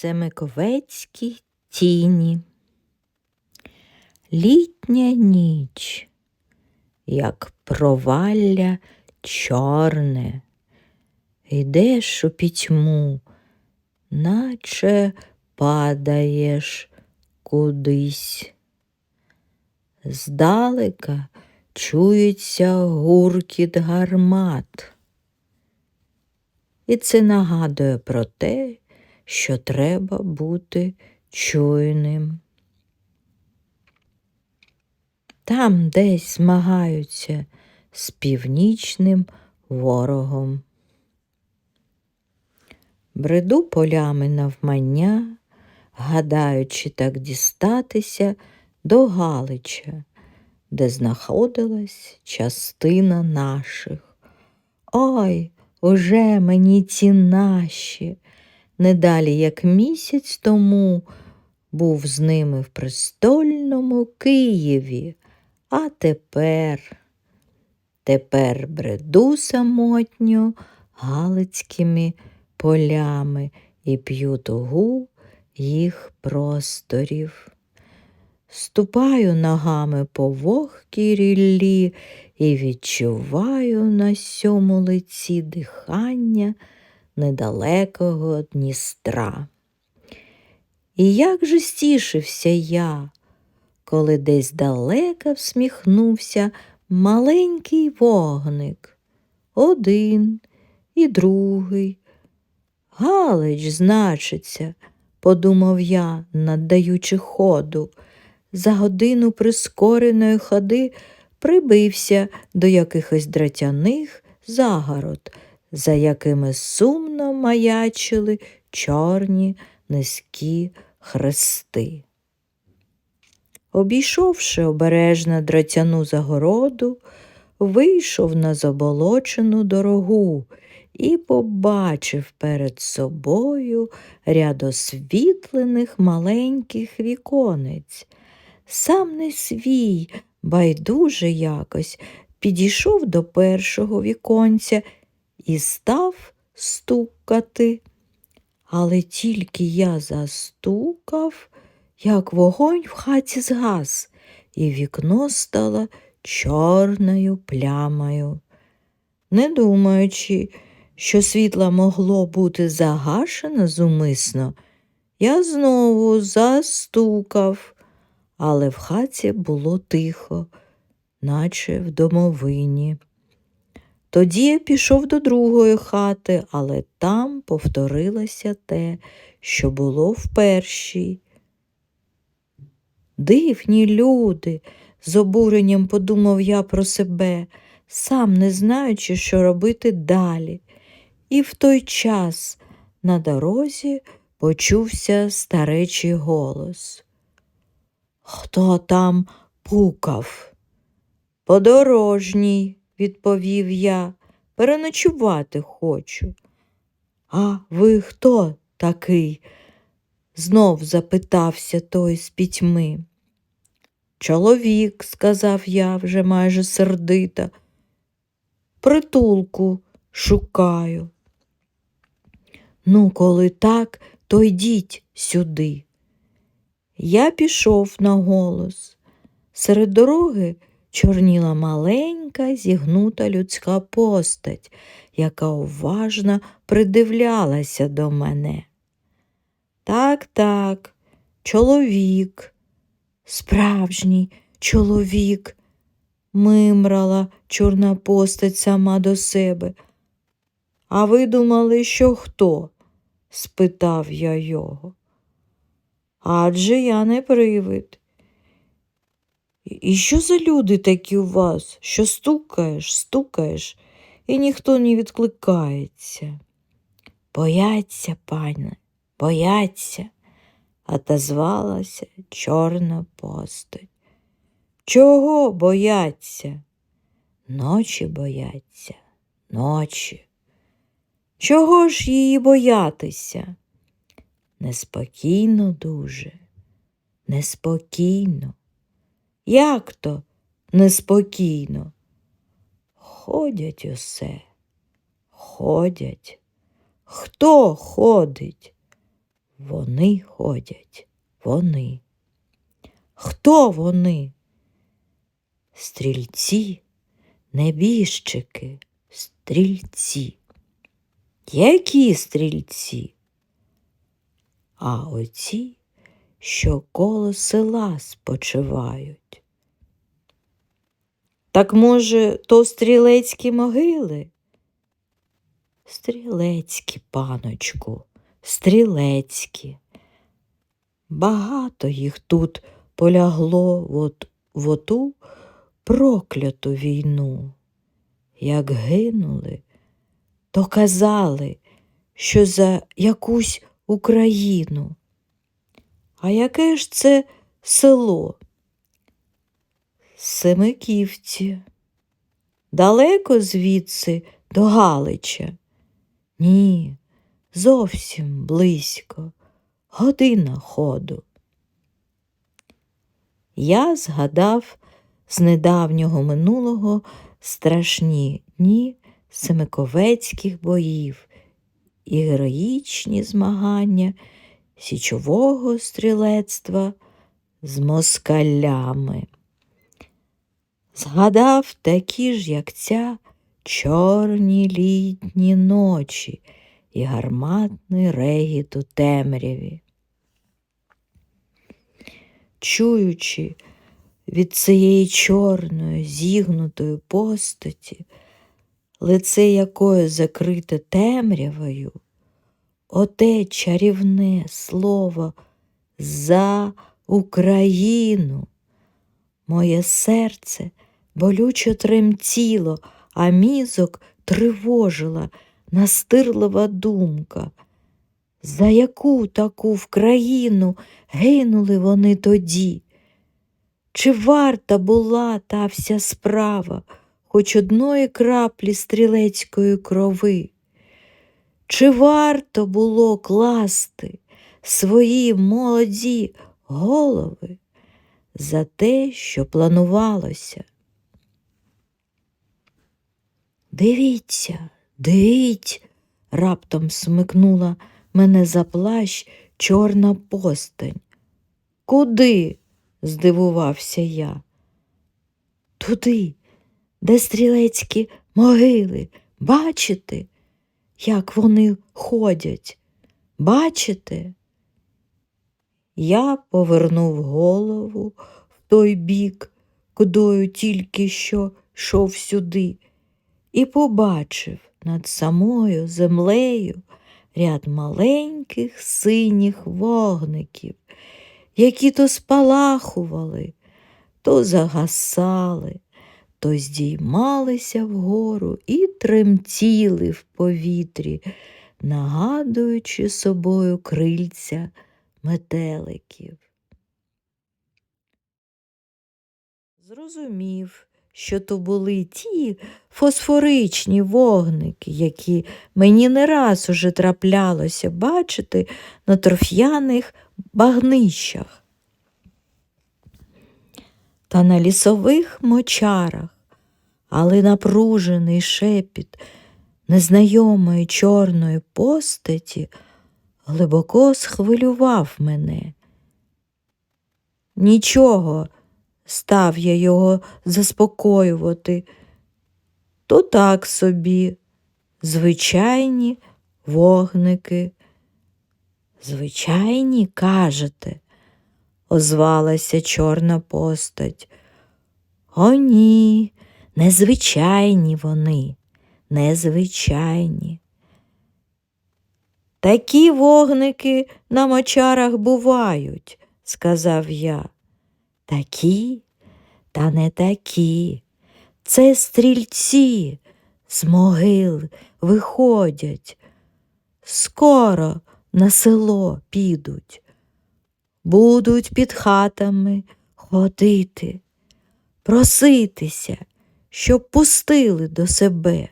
Семиковецькі тіні. Літня ніч, як провалля чорне, йдеш у пітьму, наче падаєш кудись. Здалека чується гуркіт гармат. І це нагадує про те, що треба бути чуйним. Там десь змагаються з північним ворогом. Бреду полями навмання, гадаючи так дістатися до Галича, де знаходилась частина наших. Ой, уже мені ці наші, не далі, як місяць тому, був з ними в престольному Києві, а тепер, тепер бреду самотньо галицькими полями і п'ю тугу їх просторів. Ступаю ногами по вогкій ріллі і відчуваю на сьому лиці дихання недалекого Дністра. І як же стішився я, коли десь далеко всміхнувся маленький вогник, один і другий. Галич, значиться, подумав я, надаючи ходу, за годину прискореної ходи прибився до якихось дратяних загород, за якими сумно маячили чорні низькі хрести. Обійшовши обережно дратяну загороду, вийшов на заболочену дорогу і побачив перед собою ряд освітлених маленьких віконець. Сам не свій, байдуже якось, підійшов до першого віконця і став стукати. Але тільки я застукав, як вогонь в хаті згас, і вікно стало чорною плямою. Не думаючи, що світло могло бути загашено зумисно, я знову застукав, але в хаті було тихо, наче в домовині. Тоді я пішов до другої хати, але там повторилося те, що було в першій. Дивні люди, з обуренням подумав я про себе, сам не знаючи, що робити далі. І в той час на дорозі почувся старечий голос. Хто там пукав? Подорожній, відповів я, переночувати хочу. А ви хто такий? знов запитався той з пітьми. Чоловік, сказав я вже майже сердито, притулку шукаю. Ну, коли так, то йдіть сюди. Я пішов на голос. Серед дороги чорніла маленька, зігнута людська постать, яка уважно придивлялася до мене. Так, так, чоловік, справжній чоловік, мимрала чорна постать сама до себе. А ви думали, що хто? спитав я його. Адже я не привид. І що за люди такі у вас, що стукаєш, стукаєш, і ніхто не відкликається? Бояться, пане, бояться, отозвалася чорна постать. Чого бояться? Ночі бояться, ночі. Чого ж її боятися? Неспокійно дуже, неспокійно. Як то неспокійно? Ходять усе, ходять. Хто ходить? Вони ходять, вони. Хто вони? Стрільці, небіжчики, стрільці. Які стрільці? А оці, що коло села спочивають. Так, може, то стрілецькі могили? Стрілецькі, паночку, стрілецькі. Багато їх тут полягло от, в оту прокляту війну. Як гинули, то казали, що за якусь Україну. А яке ж це село? Семиківці. Далеко звідси до Галича? Ні, зовсім близько, година ходу. Я згадав з недавнього минулого страшні дні семиковецьких боїв і героїчні змагання січового стрілецтва з москалями. Згадав такі ж, як ця, чорні літні ночі і гарматний регіт у темряві. Чуючи від цієї чорної, зігнутої постаті, лице якої закрите темрявою, оте чарівне слово за Україну. Моє серце болюче тремтіло, а мізок тривожила настирлива думка. За яку таку в країну гинули вони тоді? Чи варта була та вся справа хоч одної краплі стрілецької крови? Чи варто було класти свої молоді голови за те, що планувалося? Дивіться, дивіть, раптом смикнула мене за плащ чорна постань. Куди? здивувався я. Туди, де стрілецькі могили, бачите, як вони ходять? Бачите? Я повернув голову в той бік, кудою тільки що йшов сюди, і побачив над самою землею ряд маленьких синіх вогників, які то спалахували, то загасали, то здіймалися вгору і тремтіли в повітрі, нагадуючи собою крильця метеликів. Зрозумів, що то були ті фосфоричні вогники, які мені не раз уже траплялося бачити на торф'яних багнищах та на лісових мочарах, але напружений шепіт незнайомої чорної постаті глибоко схвилював мене. Нічого, став я його заспокоювати, то так собі, звичайні вогники. Звичайні, кажете, озвалася чорна постать. О, ні, незвичайні вони, незвичайні. Такі вогники на мочарах бувають, сказав я. Такі, та не такі. Це стрільці з могил виходять. Скоро на село підуть, будуть під хатами ходити, проситися, щоб пустили до себе.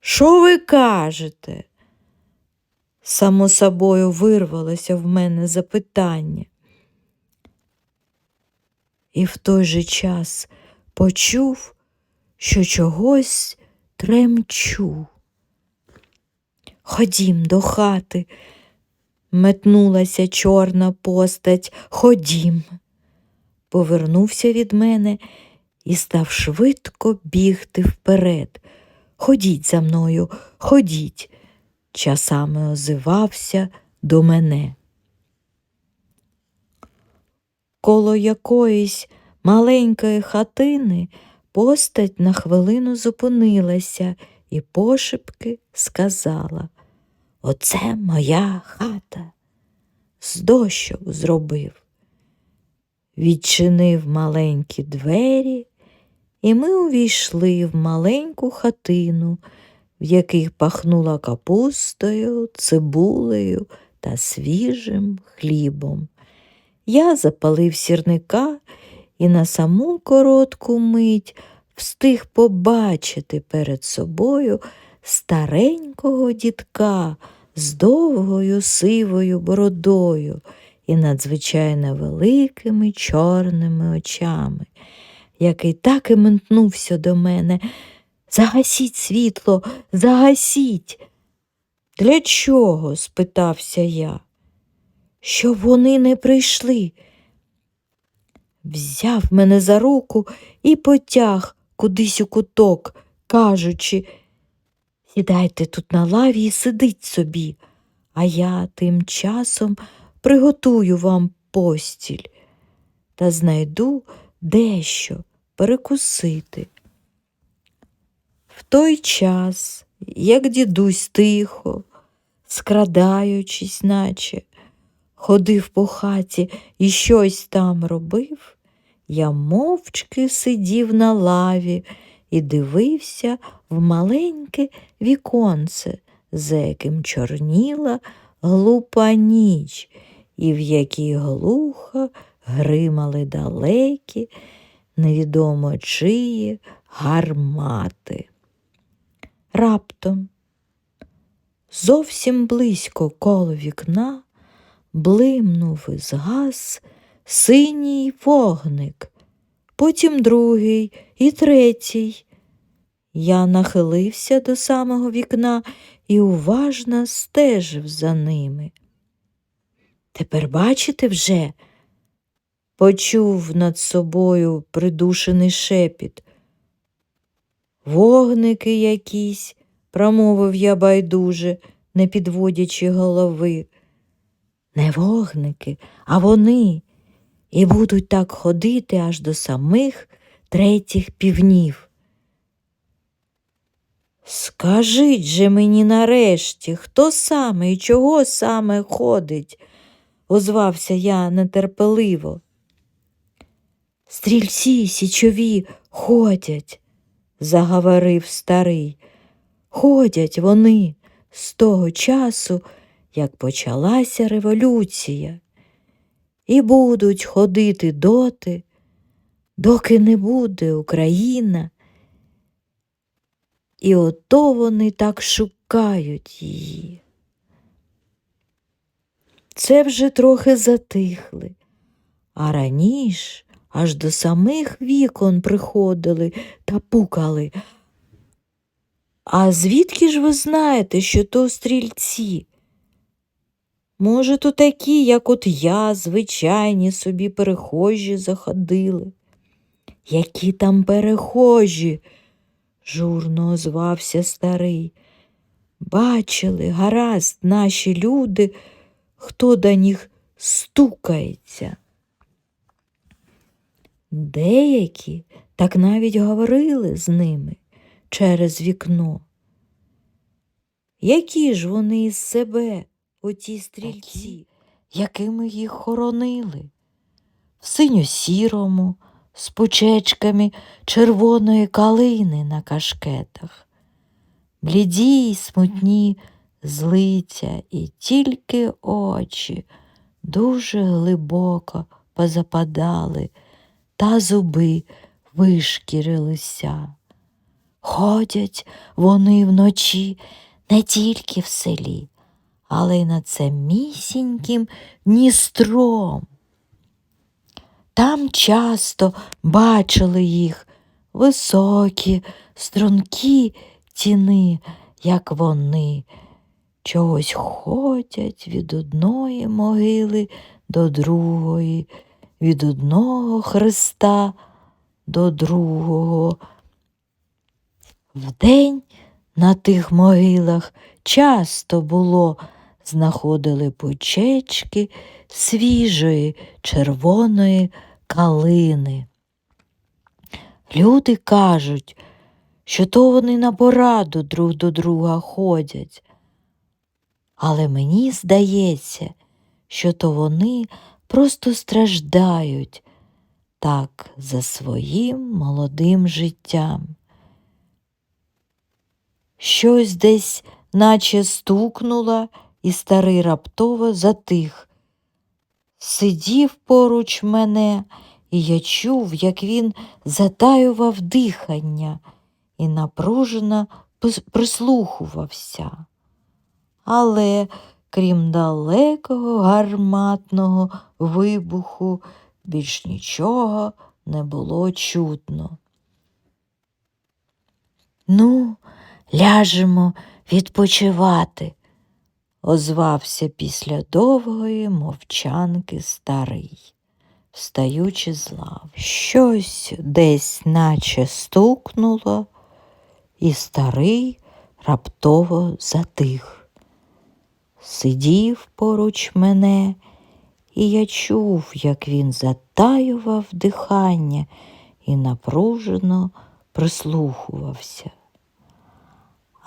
Що ви кажете? Само собою вирвалося в мене запитання. І в той же час почув, що чогось тремчу. Ходім до хати, метнулася чорна постать. Ходім. Повернувся від мене і став швидко бігти вперед. Ходіть за мною, ходіть, часами озивався до мене. Коло якоїсь маленької хатини постать на хвилину зупинилася і пошепки сказала Оце моя хата. З дощок зробив. Відчинив маленькі двері, і ми увійшли в маленьку хатину, в яких пахнула капустою, цибулею та свіжим хлібом. Я запалив сірника і на саму коротку мить встиг побачити перед собою старенького дідка з довгою сивою бородою і надзвичайно великими чорними очами, який так і ментнувся до мене. Загасіть світло, загасіть. Для чого? спитався я. Щоб вони не прийшли. Взяв мене за руку і потяг кудись у куток, кажучи, сідайте тут на лаві і сидіть собі, а я тим часом приготую вам постіль та знайду дещо перекусити. В той час, як дідусь тихо, скрадаючись, наче, ходив по хаті і щось там робив, я мовчки сидів на лаві і дивився в маленьке віконце, за яким чорніла глупа ніч, і в якій глухо гримали далекі, невідомо чиї гармати. Раптом зовсім близько коло вікна блимнув і згас синій вогник, потім другий і третій. Я нахилився до самого вікна і уважно стежив за ними. Тепер бачите вже? Почув над собою придушений шепіт. Вогники якісь, промовив я байдуже, не підводячи голови. Не вогники, а вони, і будуть так ходити аж до самих третіх півнів. Скажіть же мені нарешті, хто саме і чого саме ходить? озвався я нетерпеливо. Стрільці січові ходять, заговорив старий. Ходять вони з того часу, як почалася революція, і будуть ходити доти, доки не буде Україна. І ото вони так шукають її. Це вже трохи затихли, а раніше аж до самих вікон приходили та пукали. А звідки ж ви знаєте, що то стрільці? Може, то такі, як от я, звичайні собі перехожі заходили. Які там перехожі? журно озвався старий. Бачили, гаразд, наші люди, хто до них стукається. Деякі так навіть говорили з ними через вікно. Які ж вони із себе, оті стрільці, якими їх хоронили? В синьо-сірому, з пучечками червоної калини на кашкетах, бліді й смутні злиця і тільки очі дуже глибоко позападали, та зуби вишкірилися. Ходять вони вночі не тільки в селі, але й над самісіньким Дністром. Там часто бачили їх високі, стрункі тіни, як вони, чогось ходять від одної могили до другої, від одного хреста до другого. Вдень на тих могилах часто було знаходили пучечки свіжої червоної калини. Люди кажуть, що то вони на пораду друг до друга ходять. Але мені здається, що то вони просто страждають так за своїм молодим життям. Щось десь наче стукнуло, і старий раптово затих. Сидів поруч мене, і я чув, як він затаював дихання і напружено прислухувався. Але крім далекого гарматного вибуху, більш нічого не було чутно. Ну, ляжемо відпочивати, озвався після довгої мовчанки старий, встаючи з лав. Щось десь наче стукнуло, і старий раптово затих. Сидів поруч мене, і я чув, як він затаював дихання і напружено прислухувався.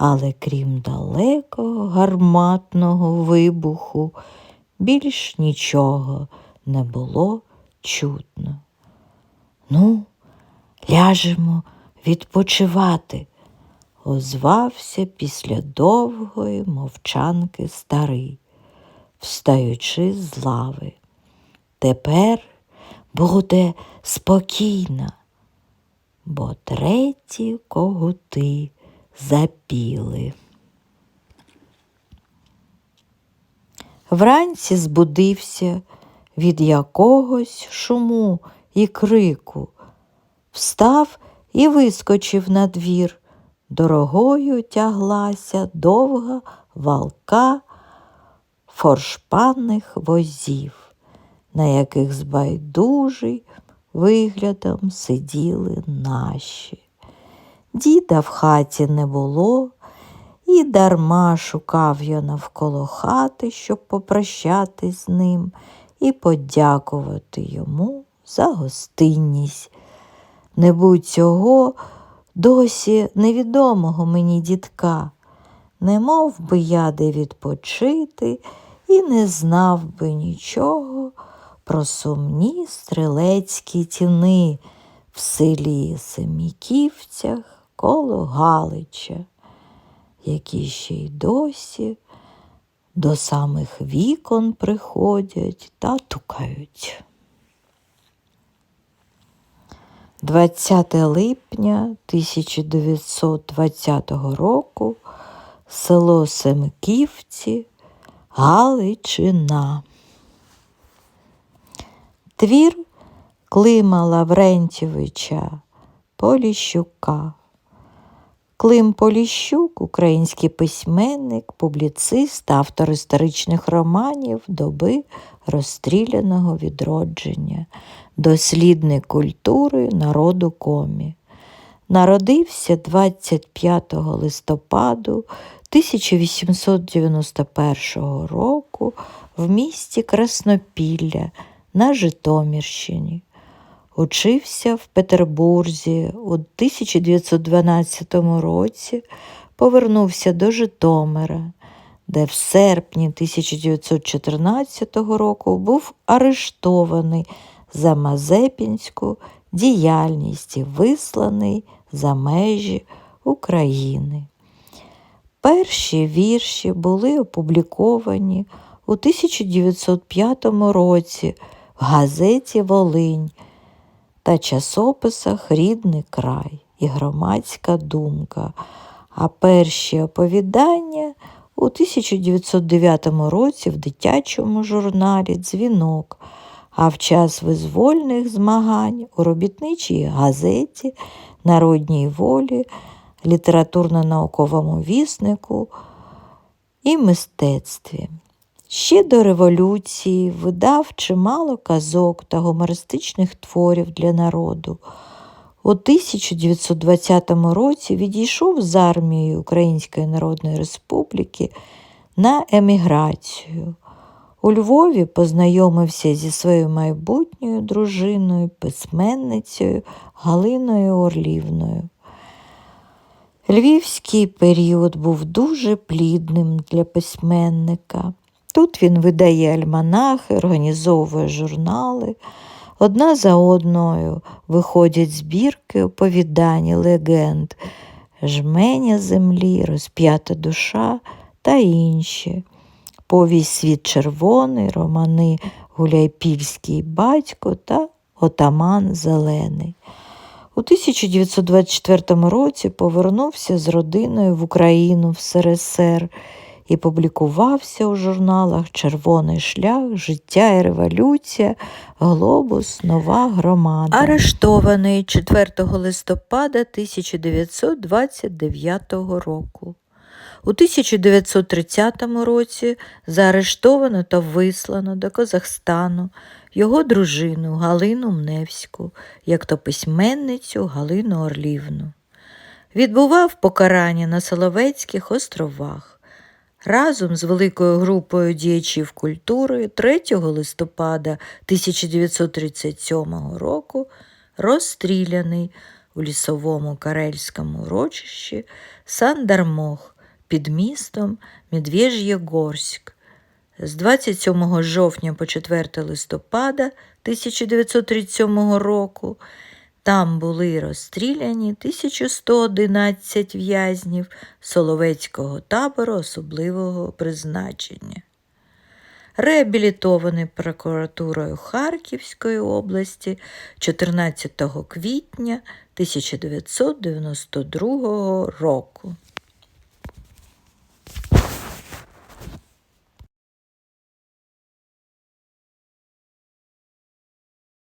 Але крім далекого гарматного вибуху, більш нічого не було чутно. Ну, ляжемо відпочивати, озвався після довгої мовчанки старий, встаючи з лави. Тепер буде спокійно, бо треті когути запіли. Вранці збудився від якогось шуму і крику, встав і вискочив на двір. Дорогою тяглася довга валка форшпанних возів, на яких з байдужий виглядом сиділи наші. Діда в хаті не було, і дарма шукав я навколо хати, щоб попрощатись з ним і подякувати йому за гостинність. Не будь цього досі невідомого мені дідка, не мов би я де відпочити і не знав би нічого про сумні стрілецькі тіни в селі Семіківцях коло Галича, які ще й досі до самих вікон приходять та тукають. 20 липня 1920 року село Семківці, Галичина. Твір Клима Лаврентьєвича Поліщука. Клим Поліщук, український письменник, публіцист, автор історичних романів доби розстріляного відродження, дослідник культури народу комі. Народився 25 листопаду 1891 року в місті Краснопілля на Житомирщині. Учився в Петербурзі у 1912 році, повернувся до Житомира, де в серпні 1914 року був арештований за Мазепінську діяльність і висланий за межі України. Перші вірші були опубліковані у 1905 році в газеті Волинь та часописах Рідний край і громадська думка, а перші оповідання у 1909 році в дитячому журналі Дзвінок, а в час визвольних змагань у робітничій газеті Народній волі, літературно-науковому віснику і мистецтві. Ще до революції видав чимало казок та гумористичних творів для народу. У 1920 році відійшов з армії Української Народної Республіки на еміграцію. У Львові познайомився зі своєю майбутньою дружиною, письменницею Галиною Орлівною. Львівський період був дуже плідним для письменника. Тут він видає альманахи, організовує журнали. Одна за одною виходять збірки оповідань, легенд, жменя землі, розп'ята душа та інші. Повість Світ червоний, романи Гуляйпільський батько та Отаман Зелений. У 1924 році повернувся з родиною в Україну в СРСР і публікувався у журналах Червоний шлях, Життя і революція, Глобус, Нова громада. Арештований 4 листопада 1929 року. У 1930 році заарештовано та вислано до Казахстану його дружину Галину Мневську, як то письменницю Галину Орлівну. Відбував покарання на Соловецьких островах. Разом з великою групою діячів культури 3 листопада 1937 року розстріляний у лісовому карельському урочищі Сандармох під містом Медвеж'єгорськ. З 27 жовтня по 4 листопада 1937 року там були розстріляні 1111 в'язнів Соловецького табору особливого призначення. Реабілітований прокуратурою Харківської області 14 квітня 1992 року.